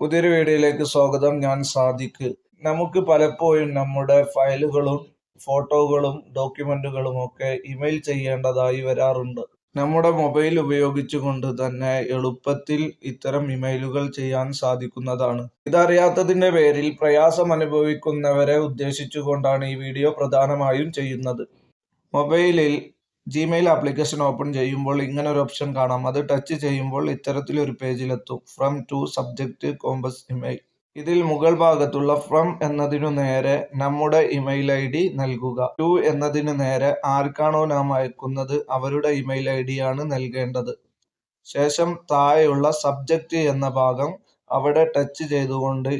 പുതിയൊരു വീഡിയോയിലേക്ക് സ്വാഗതം. ഞാൻ സാദിഖ്. നമുക്ക് പലപ്പോഴും നമ്മുടെ ഫയലുകളും ഫോട്ടോകളും ഡോക്യുമെന്റുകളും ഒക്കെ ഇമെയിൽ ചെയ്യേണ്ടതായി വരാറുണ്ട്. നമ്മുടെ മൊബൈൽ ഉപയോഗിച്ചുകൊണ്ട് തന്നെ എളുപ്പത്തിൽ ഇത്തരം ഇമെയിലുകൾ ചെയ്യാൻ സാധിക്കുന്നതാണ്. ഇതറിയാത്തതിന്റെ പേരിൽ പ്രയാസം അനുഭവിക്കുന്നവരെ ഉദ്ദേശിച്ചുകൊണ്ടാണ് ഈ വീഡിയോ പ്രധാനമായും ചെയ്യുന്നത്. മൊബൈലിൽ ജിമെയിൽ ആപ്ലിക്കേഷൻ ഓപ്പൺ ചെയ്യുമ്പോൾ ഇങ്ങനെ ഒരു ഓപ്ഷൻ കാണാം. അത് ടച്ച് ചെയ്യുമ്പോൾ ഇത്തരത്തിലൊരു പേജിലെത്തും from to subject compose email ഇതിൽ മുകൾ ഭാഗത്തുള്ള ഫ്രം എന്നതിനു നേരെ നമ്മുടെ ഇമെയിൽ ഐ ഡി നൽകുക. ടു എന്നതിനു നേരെ ആർക്കാണോ നാം അയക്കുന്നത് അവരുടെ ഇമെയിൽ ഐ ഡി ആണ് നൽകേണ്ടത്. ശേഷം താഴെയുള്ള സബ്ജക്റ്റ് എന്ന ഭാഗം അവിടെ ടച്ച് ചെയ്തുകൊണ്ട്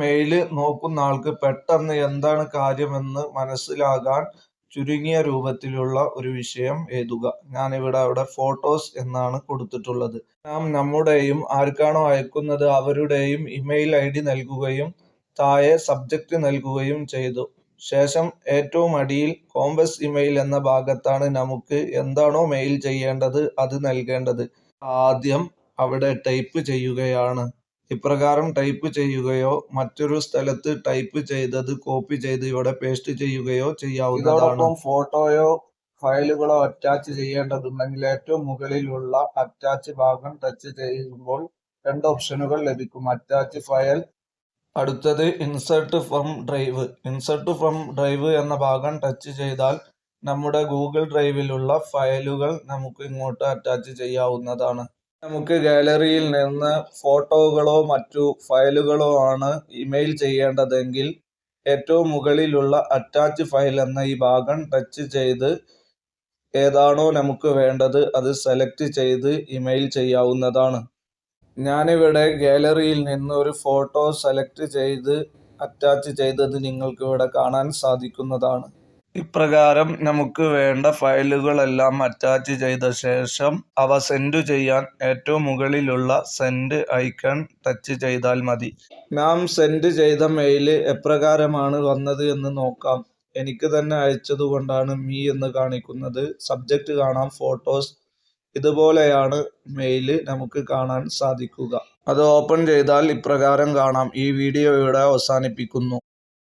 മെയിൽ നോക്കുന്ന ആൾക്ക് പെട്ടെന്ന് എന്താണ് കാര്യമെന്ന് മനസ്സിലാകാൻ ചുരുങ്ങിയ രൂപത്തിലുള്ള ഒരു വിഷയം എഴുതുക. ഇവിടെ അവിടെ ഫോട്ടോസ് എന്നാണ് കൊടുത്തിട്ടുള്ളത്. നാം നമ്മുടെയും ആർക്കാണോ അയക്കുന്നത് അവരുടെയും ഇമെയിൽ ഐ ഡി നൽകുകയും താഴെ സബ്ജക്റ്റ് നൽകുകയും ചെയ്തു. ശേഷം ഏറ്റവും അടിയിൽ കോമ്പസ് ഇമെയിൽ എന്ന ഭാഗത്താണ് നമുക്ക് എന്താണോ മെയിൽ ചെയ്യേണ്ടത് അത് നൽകേണ്ടത്. ആദ്യം അവിടെ ടൈപ്പ് ചെയ്യുകയാണ്. ഇപ്രകാരം ടൈപ്പ് ചെയ്യുകയോ മറ്റൊരു സ്ഥലത്ത് ടൈപ്പ് ചെയ്തത് കോപ്പി ചെയ്ത് ഇവിടെ പേസ്റ്റ് ചെയ്യുകയോ ചെയ്യാവുന്നതാണ്. ഫോട്ടോയോ ഫയലുകളോ അറ്റാച്ച് ചെയ്യേണ്ടതുണ്ടെങ്കിൽ ഏറ്റവും മുകളിലുള്ള അറ്റാച്ച് ഭാഗം ടച്ച് ചെയ്യുമ്പോൾ രണ്ട് ഓപ്ഷനുകൾ ലഭിക്കും. അറ്റാച്ച് ഫയൽ അടുത്തത് insert from drive insert from drive എന്ന ഭാഗം ടച്ച് ചെയ്താൽ നമ്മുടെ ഗൂഗിൾ ഡ്രൈവിലുള്ള ഫയലുകൾ നമുക്ക് ഇങ്ങോട്ട് അറ്റാച്ച് ചെയ്യാവുന്നതാണ്. നമുക്ക് ഗാലറിയിൽ നിന്ന് ഫോട്ടോകളോ മറ്റു ഫയലുകളോ ആണ് ഇമെയിൽ ചെയ്യേണ്ടതെങ്കിൽ ഏറ്റവും മുകളിലുള്ള അറ്റാച്ച് ഫയൽ എന്ന ഈ ഭാഗം ടച്ച് ചെയ്ത് ഏതാണോ നമുക്ക് വേണ്ടത് അത് സെലക്ട് ചെയ്ത് ഇമെയിൽ ചെയ്യാവുന്നതാണ്. ഞാനിവിടെ ഗാലറിയിൽ നിന്ന് ഒരു ഫോട്ടോ സെലക്ട് ചെയ്ത് അറ്റാച്ച് ചെയ്തത് നിങ്ങൾക്ക് ഇവിടെ കാണാൻ സാധിക്കുന്നതാണ്. ഇപ്രകാരം നമുക്ക് വേണ്ട ഫയലുകളെല്ലാം അറ്റാച്ച് ചെയ്ത ശേഷം അവ സെൻഡ് ചെയ്യാൻ ഏറ്റവും മുകളിലുള്ള സെൻഡ് ഐക്കൺ ടച്ച് ചെയ്താൽ മതി. നാം സെൻഡ് ചെയ്ത മെയിൽ എപ്രകാരമാണ് വന്നത് എന്ന് നോക്കാം. എനിക്ക് തന്നെ അയച്ചതുകൊണ്ടാണ് മീ എന്ന് കാണിക്കുന്നത്. സബ്ജക്റ്റ് കാണാം ഫോട്ടോസ് ഇതുപോലെയാണ് മെയിൽ നമുക്ക് കാണാൻ സാധിക്കുക. അത് ഓപ്പൺ ചെയ്താൽ ഇപ്രകാരം കാണാം. ഈ വീഡിയോ ഇവിടെ അവസാനിപ്പിക്കുന്നു.